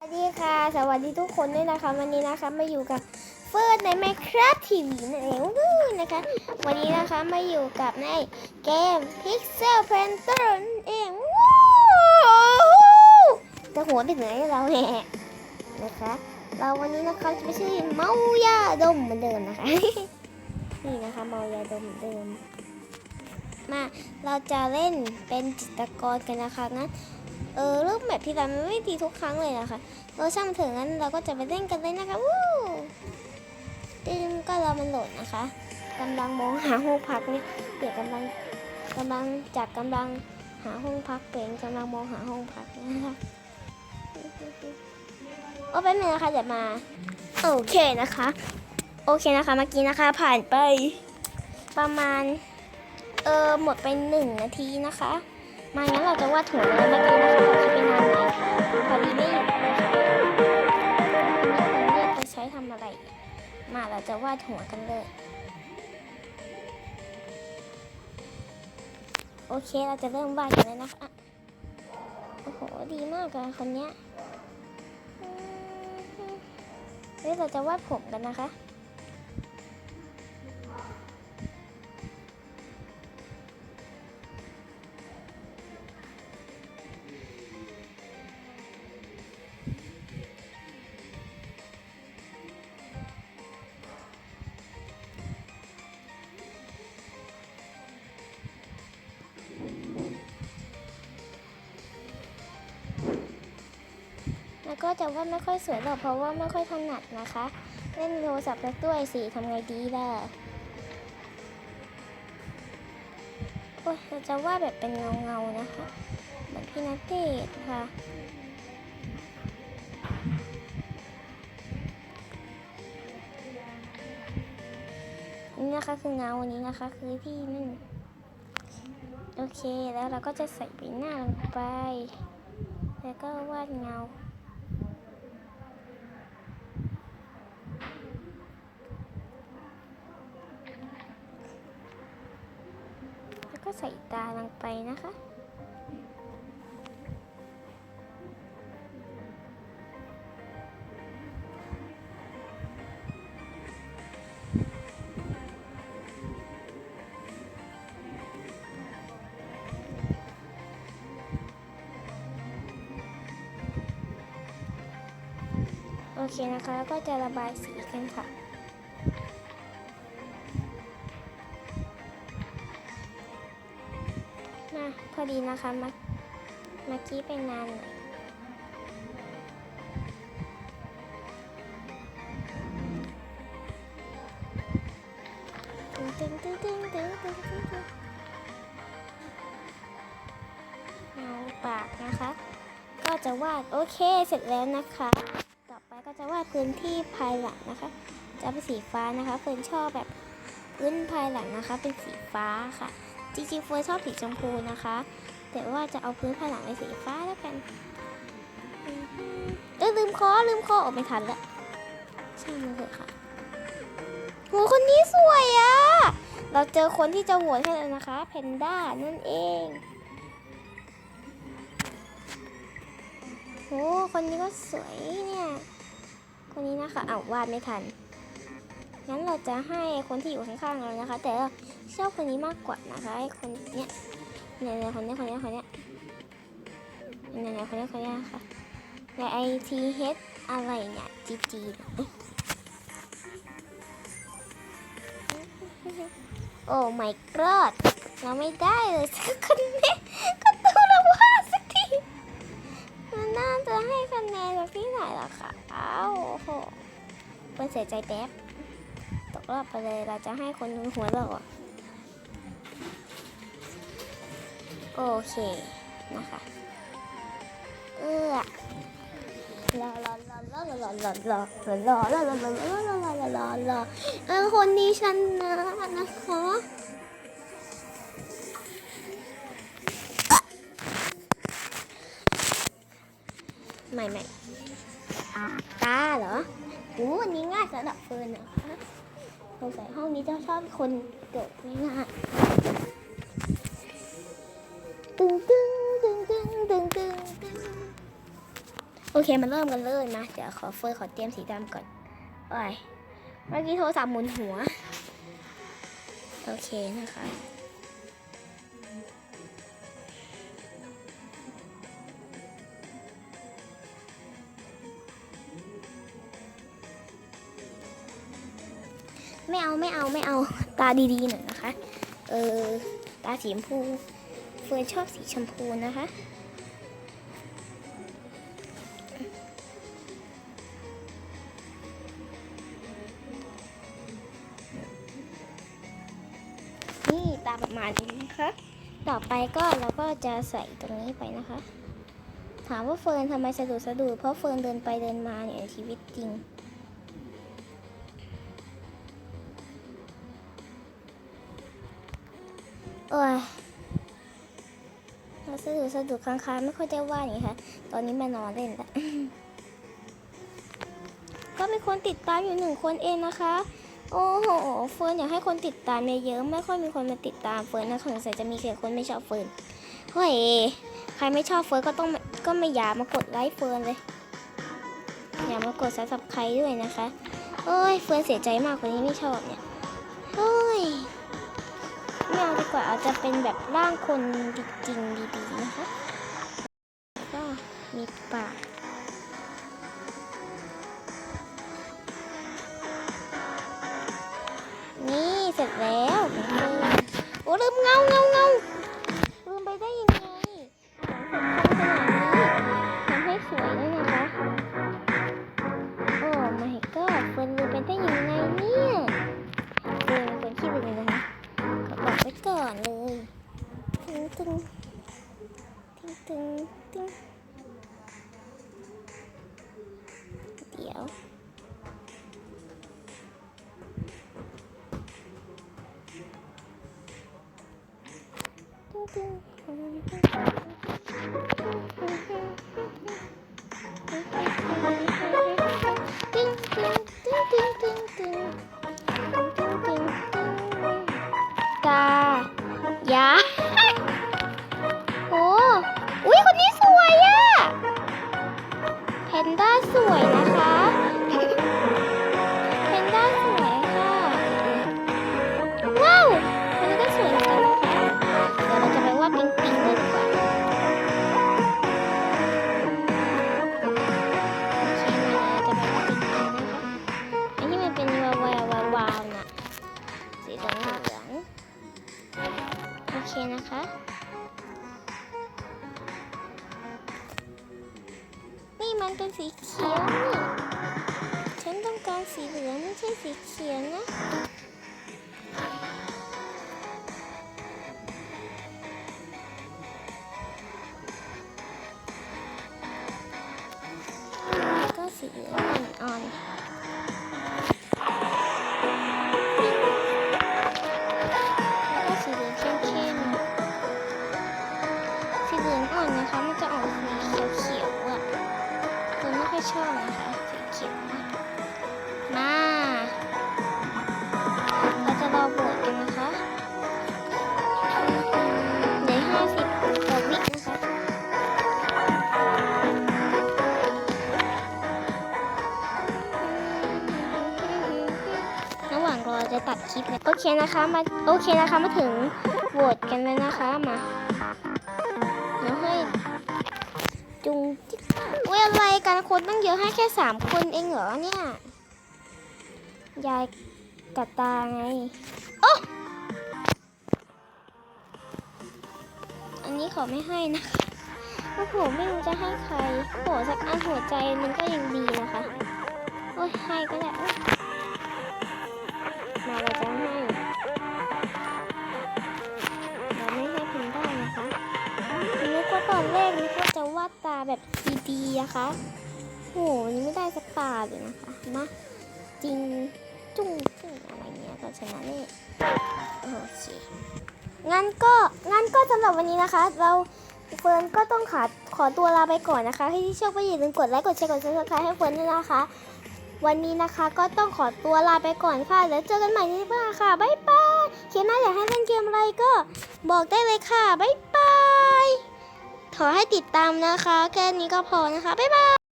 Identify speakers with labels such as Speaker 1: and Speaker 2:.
Speaker 1: สวัสดีค่ะ สวัสดีทุกคนด้วยนะคะวันนี้นะคะมาอยู่กับเฟิร์สใน Minecraft TV นั่นเองนะคะ วันนี้นะคะมาอยู่กับในเกม Pixel Painter นั่นเองว้จะหัวไปไหนเราแหละนะคะ เราวันนี้นะคะจะไม่ใช่เมายาดมเหมือนเดิมนะคะ นี่นะคะเมายาดมเหมือนเดิม มาเราจะเล่นเป็นจิตรกรกันนะคะงั้น เออรูปแบบที่เรามันไม่ดีทุกครั้งเลยนะคะเราช่างเถอะงั้นเราก็จะไปเล่นกันเลยนะคะวู้ตึมก็รอมันโหลดนะคะกำลังมองหาห้องพักเนี่ยเดี๋ยวกำลังกำลังจากกำลังหาห้องพักเป็นกำลังมองหาห้องพักนะคะโอ้เป็นไงนะคะเดี๋ยวมาโอเคนะคะ โอเคนะคะเมื่อกี้นะคะ ผ่านไปประมาณเออหมดไปหนึ่งนาทีนะคะ มางั้นเราจะวาดหัวเลยเมื่อกี้นะคะคิดไปนานไหมพอดีไม่อยู่นะคะมีคนเรียกไปใช้ทำอะไร มาเราจะวาดหัวกันเลย โอเคเราจะเริ่มวาดกันเลยนะคะโอ้โหดีมากเลยคนเนี้ยอืมเฮ้ยเราจะวาดผมกันนะคะ ก็จะว่าไม่ค่อยสวยหรอกเพราะว่าไม่ค่อยถนัดนะคะ เล่นโทรศัพท์แล้วด้วยสิทำไงดีล่ะโอ้ยเราจะว่าดแบบเป็นเงาเงาๆนะคะเหมือนพี่นัทเดชน์ค่ะนี่นะคะคือเงาอันนี้นะคะคือพี่นั่นโอเคแล้วเราก็จะใส่ใบหน้าลงไป แล้วก็วาดเงา ก็ใส่ตาลงไปนะคะ โอเคนะคะแล้วก็จะระบายสีกันค่ะ พอดีนะคะมาเมื่อกี้ไปนานหน่อยตึงตึงตึงตึงตึงตึงตึงเอาปากนะคะ ก็จะวาดโอเคเสร็จแล้วนะคะ ต่อไปก็จะวาดพื้นที่ภายหลังนะคะ จะเป็นสีฟ้านะคะเพื่อนชอบแบบพื้นภายหลังนะคะ เป็นสีฟ้าค่ะ จริงๆเฟิร์นชอบสีชมพูนะคะ แต่ว่าจะเอาพื้นผนังเป็นสีฟ้าแล้วกันเออลืมคอลืมคอออกไม่ทันละช่างมันเถอะค่ะโหคนนี้สวยอะเราเจอคนที่จะโหวตให้แล้วนะคะเพนด้านั่นเองโหคนนี้ก็สวยเนี่ย คนนี้นะคะอ้าววาดไม่ทัน งั้นเราจะให้คนที่อยู่ข้างๆเรานะคะ แต่เราชอบคนนี้มากกว่านะคะไอ้คนเนี้ยเนี่ยเนี่ยคนเนี้ยคนเนี้ยคนเนี้ยเนี่ยเนี่ยคนเนี้ยคนเนี้ยค่ะในไอทีเฮดอะไรเนี่ยจีจีโอ้ my god เราไม่ได้เลยสักคนนี้ก็ตัวเราวาสักทีมันน่าจะให้คะแนนจากที่ไหนล่ะคะอ้าวโอ้โหเป็นเสียใจแป๊บ รอบไปเลยเราจะให้คนหัวเราะโอเคนะคะเออรอรอรอรอรอรอรอรอรอรอรอรอรอรอรอรอรอรอเออคนนี้ชนะนะคะใหม่ใหม่ตาเหรอโอ้อันนี้ง่ายสำหรับเฟิร์นนะคะ สงสัยห้องนี้จะชอบคนเกิดง่ายๆตึงตึงตึงตึงตึงตึงตึงโอเคมาเริ่มกันเลยมาเดี๋ยวขอเฟอร์ขอเตรียมสีดำก่อนโอ้ยเมื่อกี้โทรศัพท์หมุนหัว โอเคนะคะ ไม่เอาไม่เอาไม่เอาตาดีๆหน่อยนะคะ เออตาสีชมพูเฟิร์นชอบสีชมพูนะคะนี่ตาประมาณนี้นะคะ ต่อไปก็เราก็จะใส่ตรงนี้ไปนะคะ ถามว่าเฟิร์นทำไมสะดุดสะดุดเพราะเฟิร์นเดินไปเดินมาเนี่ยในชีวิตจริง โอ้ยเราสะดุดสะดุดค้างๆไม่ค่อยได้ว่าอย่างนี้ค่ะ ตอนนี้มานอนเล่นแล้วก็มีคนติดตามอยู่หนึ่งคนเองนะคะ โอ้โห เฟิร์นอยากให้คนติดตามเยอะๆ ไม่ค่อยมีคนมาติดตามเฟิร์นนะสงสัยจะมีเสียคนไม่ชอบเฟิร์น เฮ้ย ใครไม่ชอบเฟิร์นก็ต้องก็ไม่อย่ามากดไลค์เฟิร์นเลย อย่ามากดซับสไคร์ด้วยนะคะ เอ้ย เฟิร์นเสียใจมากคนนี้ไม่ชอบเนี่ยเฮ้ย ไม่เอาดีกว่าเอาจะเป็นแบบร่างคนจริงๆดีๆนะคะก็มีปาก 마늘 팅팅 팅팅 팅 但是我来。 เป็นสีเขียวนี่ฉันต้องการสีเหลืองไม่ใช่สีเขียวนะก็สีเหลืองอ่อนๆก็สีเหลืองเข้มๆสีเหลืองอ่อนนะคะ มันจะออกสีเขียวๆ อะตัวไม่ค่อยชอบนะคะสีเขียวอะมาเราจะรอโบดกันนะคะเดี๋ยวห้าสิบว่าวินะคะระหว่างรอจะตัดคลิปนะโอเคนะคะมาโอเคนะคะมาถึงโหวตกันแล้วนะคะมาเดี๋ยวให้จุง ยอะไรกันคนตั้งเยอะให้แค่สามคนเองเหรอเนี่ย ยายกับตาไง โอ้อันนี้ขอไม่ให้นะคะ โอ้โหไม่รู้จะให้ใครโอ้โหสักอันหัวใจหนึงก็ยังดีนะคะ โอ้ยให้ก็ได้มาเราจะให้เราไม่ให้พิมได้นะคะนึกว่าตอนแรกนึกว่าจะ แบบดีๆนะคะโหนี่ไม่ได้สักตาเลยนะคะนะจริงจุ้งจุ้งอะไรเงี้ยก็ชนะนี่โอเคงั้นก็งั้นก็สำหรับวันนี้นะคะ เราเฟิร์นก็ต้องขอขอตัวลาไปก่อนนะคะให้ที่ชอบก็อย่าลืมกดไลค์กดแชร์กดซับสไครต์ให้เฟิร์นด้วยนะคะ วันนี้นะคะก็ต้องขอตัวลาไปก่อนค่ะแล้วเจอกันใหม่ที่บ้านค่ะบ๊ายบายเขียนหน้าอยากให้เล่นเกมอะไรก็บอกได้เลยค่ะบ๊ายบาย ขอให้ติดตามนะคะ แค่นี้ก็พอนะคะ บ๊ายบาย